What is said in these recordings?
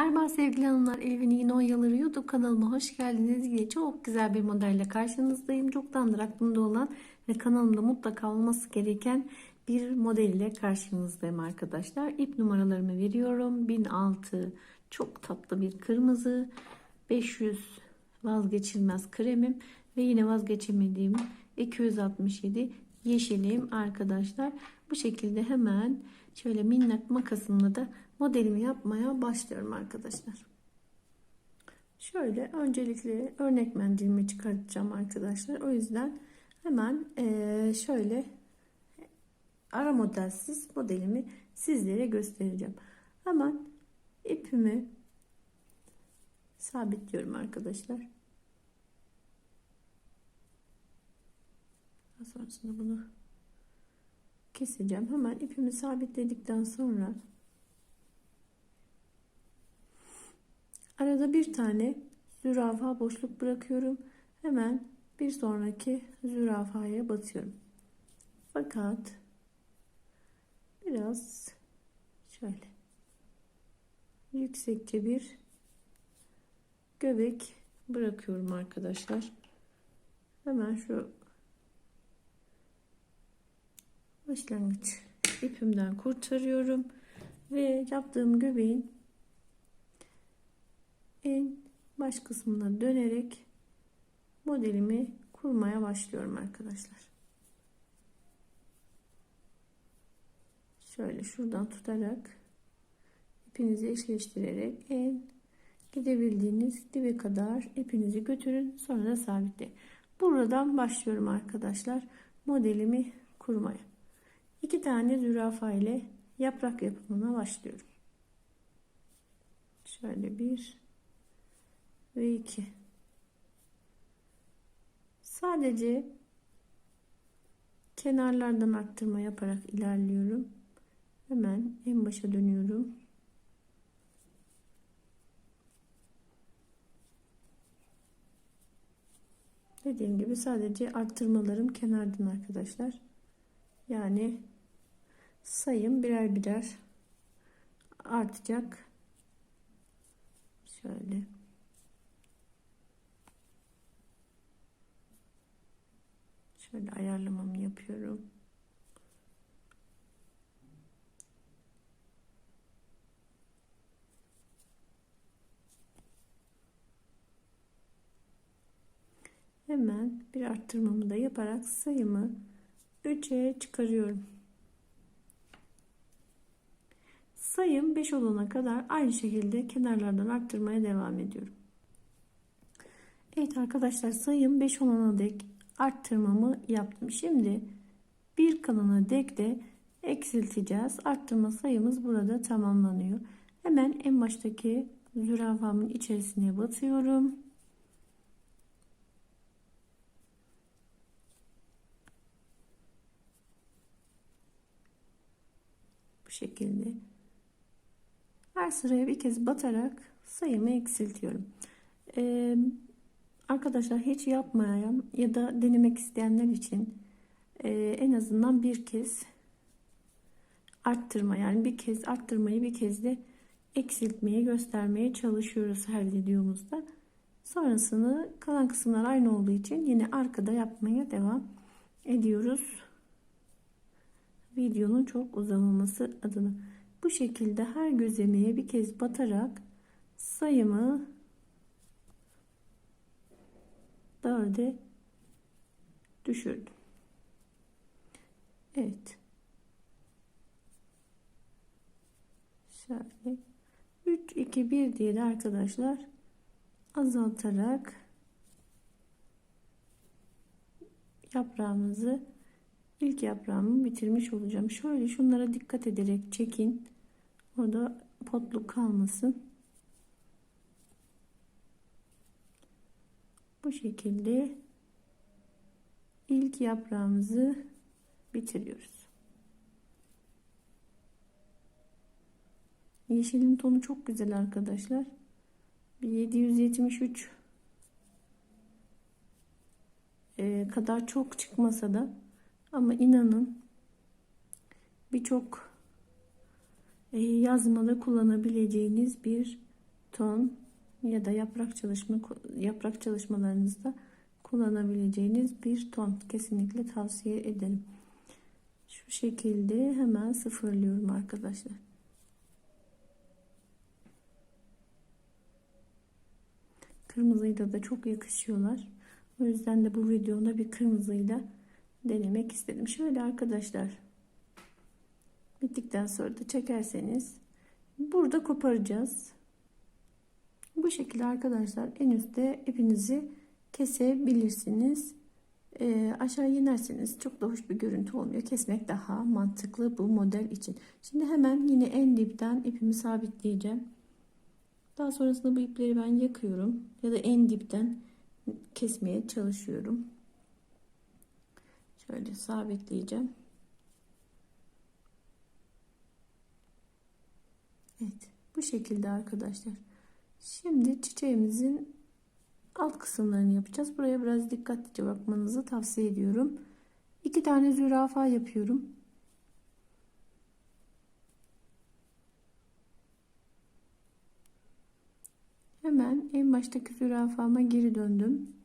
Merhaba sevgili hanımlar, Elvin Yine Oyaları YouTube kanalıma hoş geldiniz. Yine çok güzel bir modelle karşınızdayım. Çoktandır aklımda olan ve kanalımda mutlaka olması gereken bir model ile karşınızdayım arkadaşlar. İp numaralarımı veriyorum. 1006 çok tatlı bir kırmızı, 500 vazgeçilmez kremim ve yine vazgeçemediğim 267 yeşilim arkadaşlar. Bu şekilde hemen şöyle minnak makasımla da modelimi yapmaya başlıyorum arkadaşlar. Şöyle öncelikle örnek mendilimi çıkartacağım arkadaşlar. O yüzden hemen şöyle ara modelsiz modelimi sizlere göstereceğim. Hemen ipimi sabitliyorum arkadaşlar. Daha sonrasında bunu keseceğim. Hemen ipimi sabitledikten sonra arada bir tane zürafa boşluk bırakıyorum. Hemen bir sonraki zürafaya batıyorum. Fakat biraz şöyle yüksekçe bir göbek bırakıyorum arkadaşlar. Hemen şu başlangıç ipimden kurtarıyorum ve yaptığım göbeğin en baş kısmına dönerek modelimi kurmaya başlıyorum arkadaşlar. Şöyle şuradan tutarak ipinizi eşleştirerek en gidebildiğiniz dibe kadar ipinizi götürün sonra da sabitleyin. Buradan başlıyorum arkadaşlar modelimi kurmaya. İki tane zürafa ile yaprak yapımına başlıyorum. Şöyle bir ve iki. Sadece kenarlardan arttırma yaparak ilerliyorum. Hemen en başa dönüyorum. Dediğim gibi sadece arttırmalarım kenardan arkadaşlar. Yani sayım birer birer artacak. Şöyle. Şöyle ayarlamamı yapıyorum. Hemen bir arttırmamı da yaparak sayımı 3'e çıkarıyorum. Sayım 5 olana kadar aynı şekilde kenarlardan arttırmaya devam ediyorum. Evet arkadaşlar sayım 5 olana dek arttırmamı yaptım. Şimdi bir kalana dek de eksilteceğiz. Arttırma sayımız burada tamamlanıyor. Hemen en baştaki zürafamın içerisine batıyorum. Bu şekilde her sıraya bir kez batarak sayımı eksiltiyorum. Ee, arkadaşlar hiç yapmayan ya da denemek isteyenler için e, en azından bir kez arttırma yani bir kez arttırmayı bir kez de eksiltmeye göstermeye çalışıyoruz her videomuzda. Sonrasını kalan kısımlar aynı olduğu için yine arkada yapmaya devam ediyoruz. Videonun çok uzamaması adına. Bu şekilde her gözlemeye bir kez batarak sayımı dörde düşürdüm. Evet. Şöyle 3 2 1 diye de arkadaşlar azaltarak yaprağımızı ilk yaprağımı bitirmiş olacağım. Şöyle şunlara dikkat ederek çekin. Orada potluk kalmasın. Bu şekilde ilk yaprağımızı bitiriyoruz. Yeşilin tonu çok güzel arkadaşlar. 773 e, kadar çok çıkmasa da ama inanın birçok e, yazmada kullanabileceğiniz bir ton ya da yaprak çalışma yaprak çalışmalarınızda kullanabileceğiniz bir ton kesinlikle tavsiye ederim. Şu şekilde hemen sıfırlıyorum arkadaşlar. Kırmızıyla da çok yakışıyorlar. O yüzden de bu videoda bir kırmızıyla denemek istedim. Şöyle arkadaşlar bittikten sonra da çekerseniz burada koparacağız. Bu şekilde arkadaşlar en üstte ipinizi kesebilirsiniz. E, aşağı inerseniz çok da hoş bir görüntü olmuyor. Kesmek daha mantıklı bu model için. Şimdi hemen yine en dipten ipimi sabitleyeceğim. Daha sonrasında bu ipleri ben yakıyorum. Ya da en dipten kesmeye çalışıyorum. Şöyle sabitleyeceğim. Evet. Bu şekilde arkadaşlar. Şimdi çiçeğimizin alt kısımlarını yapacağız. Buraya biraz dikkatlice bakmanızı tavsiye ediyorum. İki tane zürafa yapıyorum. Hemen en baştaki zürafama geri döndüm.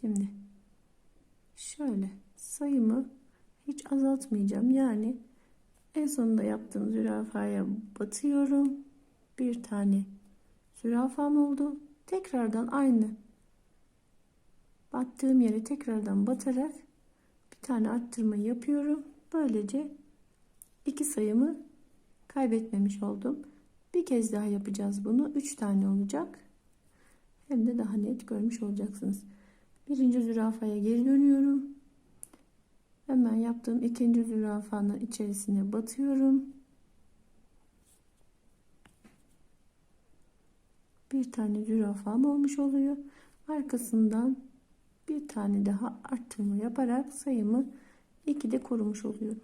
Şimdi şöyle sayımı hiç azaltmayacağım. Yani en sonunda yaptığım zürafaya batıyorum. Bir tane zürafam oldu. Tekrardan aynı battığım yere tekrardan batarak bir tane arttırma yapıyorum. Böylece iki sayımı kaybetmemiş oldum. Bir kez daha yapacağız bunu. Üç tane olacak. Hem de daha net görmüş olacaksınız. Birinci zürafaya geri dönüyorum. Hemen yaptığım ikinci zürafanın içerisine batıyorum. Bir tane zürafam olmuş oluyor. Arkasından bir tane daha arttırma yaparak sayımı 2'de korumuş oluyorum.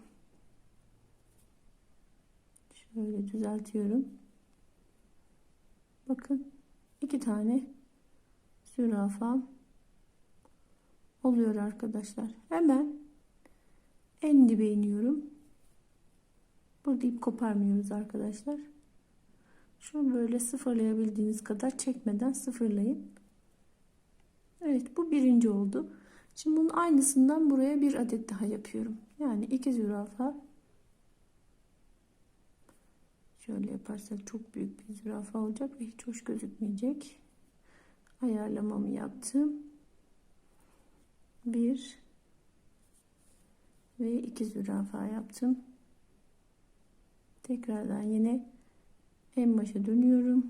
Şöyle düzeltiyorum. Bakın iki tane zürafam oluyor arkadaşlar. Hemen en dibe iniyorum. Burada ip koparmıyoruz arkadaşlar. Şu böyle sıfırlayabildiğiniz kadar çekmeden sıfırlayın. Evet bu birinci oldu. Şimdi bunun aynısından buraya bir adet daha yapıyorum. Yani iki zürafa. Şöyle yaparsak çok büyük bir zürafa olacak ve hiç hoş gözükmeyecek. Ayarlamamı yaptım. Bir ve iki zürafa yaptım. Tekrardan yine en başa dönüyorum.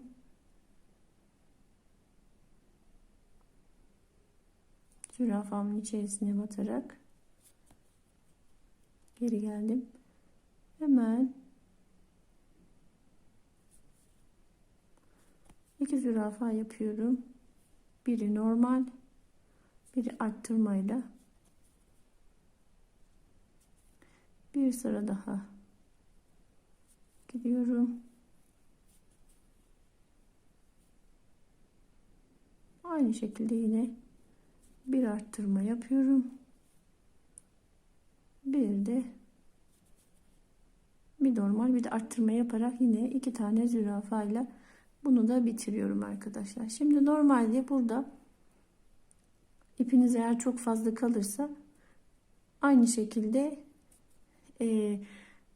Zürafamın içerisine batarak geri geldim. Hemen iki zürafa yapıyorum. Biri normal, biri arttırmayla bir sıra daha gidiyorum. Aynı şekilde yine bir arttırma yapıyorum. Bir de bir normal bir de arttırma yaparak yine iki tane zürafa ile bunu da bitiriyorum arkadaşlar. Şimdi normalde burada ipiniz eğer çok fazla kalırsa aynı şekilde e,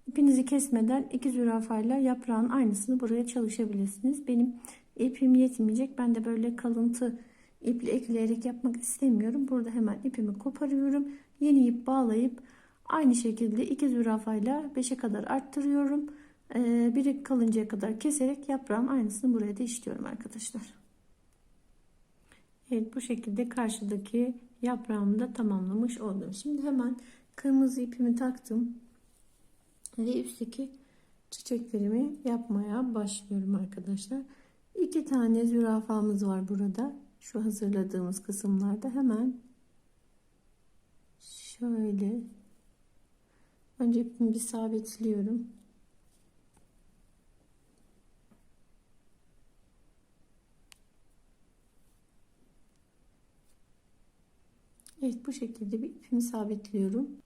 ipinizi kesmeden iki zürafayla yaprağın aynısını buraya çalışabilirsiniz. Benim ipim yetmeyecek. Ben de böyle kalıntı iple ekleyerek yapmak istemiyorum. Burada hemen ipimi koparıyorum. Yeni ip bağlayıp aynı şekilde iki zürafayla 5'e kadar arttırıyorum. Ee, biri kalıncaya kadar keserek yaprağın aynısını buraya da işliyorum arkadaşlar. Evet bu şekilde karşıdaki yaprağımı da tamamlamış oldum. Şimdi hemen kırmızı ipimi taktım ve üstteki çiçeklerimi yapmaya başlıyorum arkadaşlar. İki tane zürafamız var burada. Şu hazırladığımız kısımlarda hemen şöyle önce bir sabitliyorum. Evet bu şekilde bir ipimi sabitliyorum.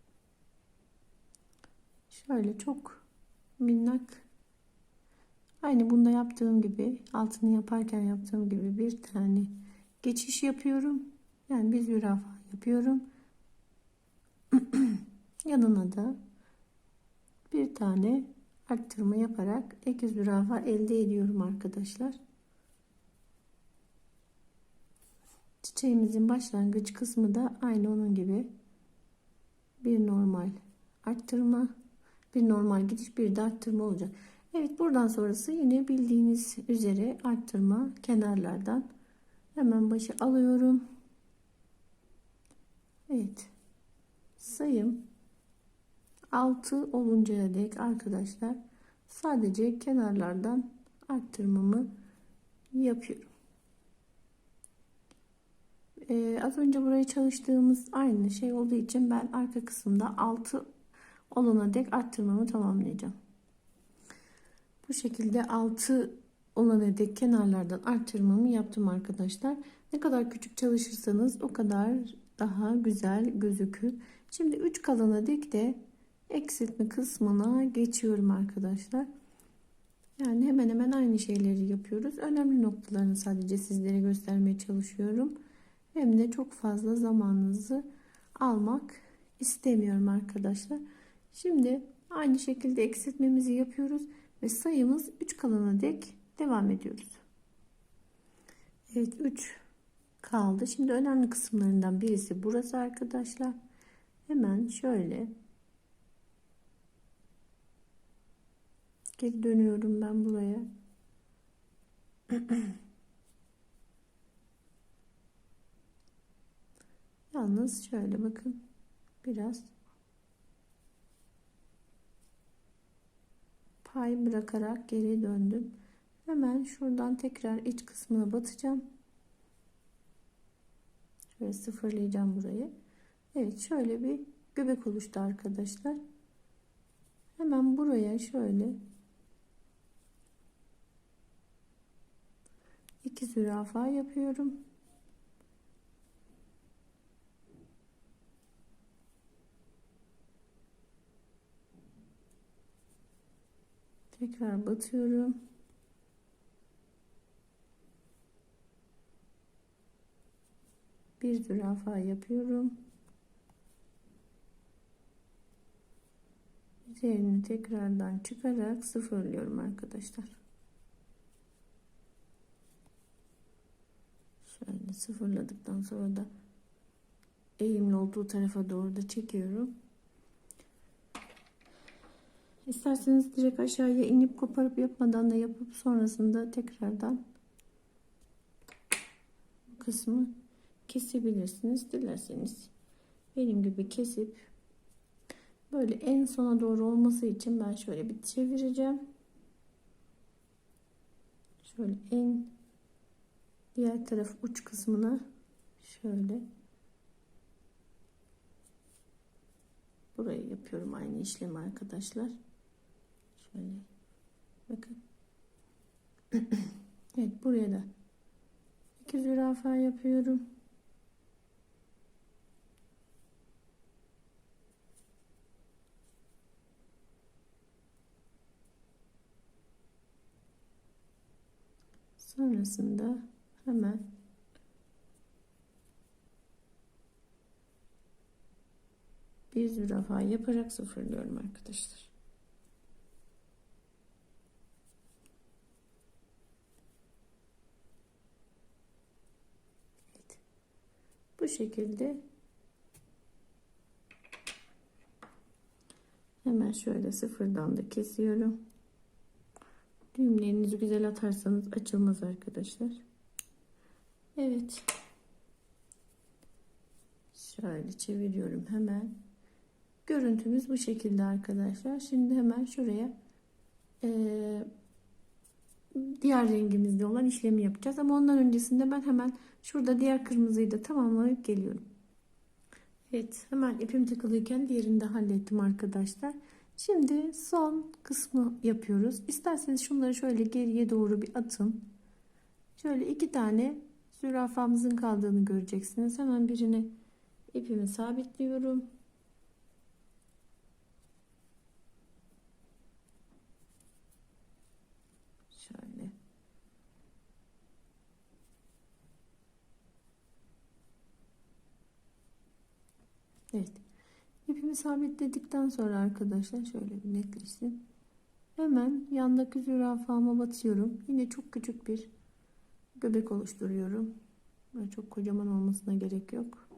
Şöyle çok minnak aynı bunda yaptığım gibi altını yaparken yaptığım gibi bir tane geçiş yapıyorum. Yani bir zürafa yapıyorum. Yanına da bir tane arttırma yaparak ek zürafa elde ediyorum arkadaşlar. Çiçeğimizin başlangıç kısmı da aynı onun gibi bir normal arttırma bir normal gidiş bir de arttırma olacak. Evet buradan sonrası yine bildiğiniz üzere arttırma kenarlardan hemen başı alıyorum. Evet sayım 6 oluncaya dek arkadaşlar sadece kenarlardan arttırmamı yapıyorum. Ee, az önce burayı çalıştığımız aynı şey olduğu için ben arka kısımda 6 olana dek arttırmamı tamamlayacağım. Bu şekilde 6 olana dek kenarlardan arttırmamı yaptım arkadaşlar. Ne kadar küçük çalışırsanız o kadar daha güzel gözükür. Şimdi 3 kalana dek de eksiltme kısmına geçiyorum arkadaşlar. Yani hemen hemen aynı şeyleri yapıyoruz. Önemli noktalarını sadece sizlere göstermeye çalışıyorum. Hem de çok fazla zamanınızı almak istemiyorum arkadaşlar. Şimdi aynı şekilde eksiltmemizi yapıyoruz ve sayımız 3 kalana dek devam ediyoruz. Evet 3 kaldı. Şimdi önemli kısımlarından birisi burası arkadaşlar. Hemen şöyle geri dönüyorum ben buraya. Yalnız şöyle bakın biraz pay bırakarak geri döndüm. Hemen şuradan tekrar iç kısmına batacağım. Şöyle sıfırlayacağım burayı. Evet şöyle bir göbek oluştu arkadaşlar. Hemen buraya şöyle iki zürafa yapıyorum. Tekrar batıyorum. Bir zürafa yapıyorum. Üzerini tekrardan çıkarak sıfırlıyorum arkadaşlar. Şöyle sıfırladıktan sonra da eğimli olduğu tarafa doğru da çekiyorum. İsterseniz direkt aşağıya inip koparıp yapmadan da yapıp sonrasında tekrardan bu kısmı kesebilirsiniz. Dilerseniz benim gibi kesip böyle en sona doğru olması için ben şöyle bir çevireceğim. Şöyle en diğer taraf uç kısmına şöyle burayı yapıyorum aynı işlemi arkadaşlar. Şöyle bakın. evet buraya da iki zürafa yapıyorum. Sonrasında hemen bir zürafa yaparak sıfırlıyorum arkadaşlar. Şekilde hemen şöyle sıfırdan da kesiyorum. Düğümlerinizi güzel atarsanız açılmaz arkadaşlar. Evet. Şöyle çeviriyorum hemen. Görüntümüz bu şekilde arkadaşlar. Şimdi hemen şuraya e, diğer rengimizde olan işlemi yapacağız. Ama ondan öncesinde ben hemen şurada diğer kırmızıyı da tamamlayıp geliyorum. Evet hemen ipim takılıyken diğerini de hallettim arkadaşlar. Şimdi son kısmı yapıyoruz. İsterseniz şunları şöyle geriye doğru bir atın. Şöyle iki tane zürafamızın kaldığını göreceksiniz. Hemen birini ipimi sabitliyorum. Evet. İpimi sabitledikten sonra arkadaşlar şöyle bir netleşsin. Hemen yandaki zürafama batıyorum. Yine çok küçük bir göbek oluşturuyorum. Böyle çok kocaman olmasına gerek yok.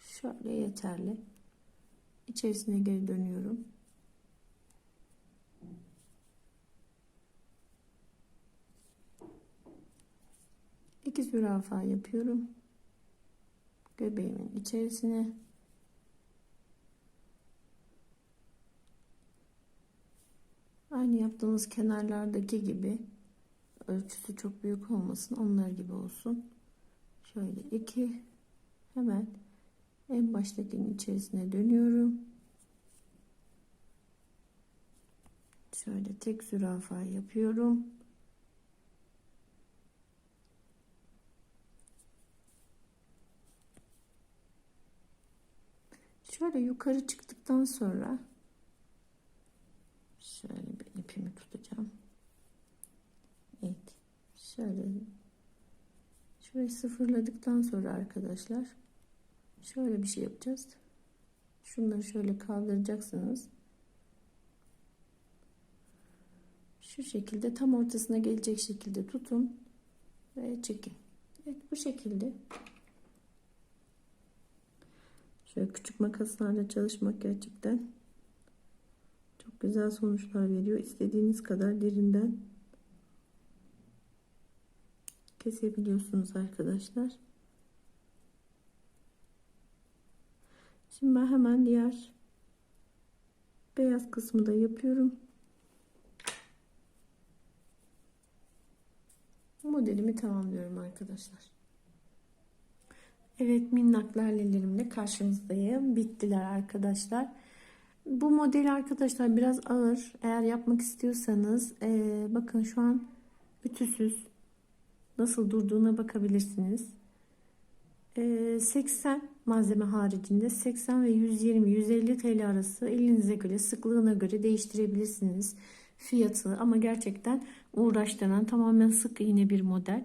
Şöyle yeterli. İçerisine geri dönüyorum. İki zürafa yapıyorum. Göbeğimin içerisine. Aynı yaptığımız kenarlardaki gibi ölçüsü çok büyük olmasın. Onlar gibi olsun. Şöyle iki hemen en baştakinin içerisine dönüyorum. Şöyle tek zürafa yapıyorum. Şöyle yukarı çıktıktan sonra şöyle bir ipimi tutacağım. Evet. Şöyle şurayı sıfırladıktan sonra arkadaşlar şöyle bir şey yapacağız. Şunları şöyle kaldıracaksınız. Şu şekilde tam ortasına gelecek şekilde tutun ve çekin. Evet bu şekilde. Şöyle küçük makaslarla çalışmak gerçekten güzel sonuçlar veriyor. İstediğiniz kadar derinden kesebiliyorsunuz arkadaşlar. Şimdi ben hemen diğer beyaz kısmı da yapıyorum. Modelimi tamamlıyorum arkadaşlar. Evet minnak lalelerimle karşınızdayım. Bittiler arkadaşlar. Bu model arkadaşlar biraz ağır. Eğer yapmak istiyorsanız e, bakın şu an ütüsüz nasıl durduğuna bakabilirsiniz. E, 80 malzeme haricinde 80 ve 120-150 TL arası elinize göre sıklığına göre değiştirebilirsiniz fiyatı ama gerçekten uğraştıran tamamen sık iğne bir model.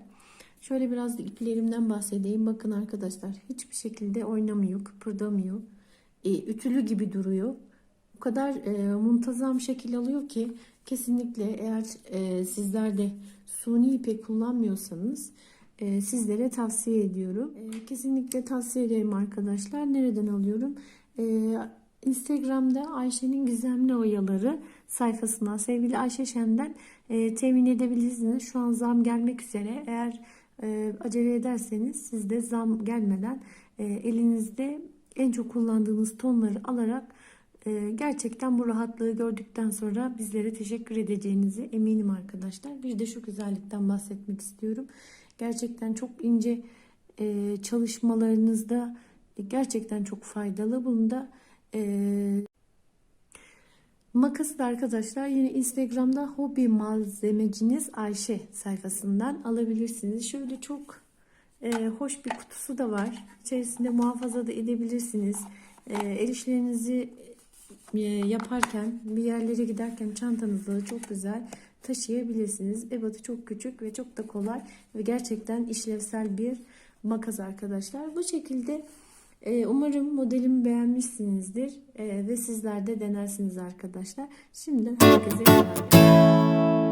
Şöyle biraz da iplerimden bahsedeyim. Bakın arkadaşlar hiçbir şekilde oynamıyor, kıpırdamıyor. E, ütülü gibi duruyor. Kadar e, muntazam şekil alıyor ki kesinlikle eğer e, sizler de suni ipek kullanmıyorsanız e, sizlere tavsiye ediyorum. E, kesinlikle tavsiye ederim arkadaşlar. Nereden alıyorum? E, Instagram'da Ayşe'nin Gizemli Oyaları sayfasından sevgili Ayşe Şen'den e, temin edebilirsiniz. Şu an zam gelmek üzere. Eğer e, acele ederseniz siz de zam gelmeden e, elinizde en çok kullandığınız tonları alarak gerçekten bu rahatlığı gördükten sonra bizlere teşekkür edeceğinizi eminim arkadaşlar. Bir de şu güzellikten bahsetmek istiyorum. Gerçekten çok ince e, çalışmalarınızda gerçekten çok faydalı. Bunu da e, Makası da arkadaşlar yine Instagram'da hobi malzemeciniz Ayşe sayfasından alabilirsiniz. Şöyle çok e, hoş bir kutusu da var. İçerisinde muhafaza da edebilirsiniz. E, el işlerinizi yaparken bir yerlere giderken çantanızda çok güzel taşıyabilirsiniz. Ebatı çok küçük ve çok da kolay ve gerçekten işlevsel bir makas arkadaşlar. Bu şekilde ee, umarım modelimi beğenmişsinizdir ee, ve sizler de denersiniz arkadaşlar. Şimdiden herkese kolay gelsin.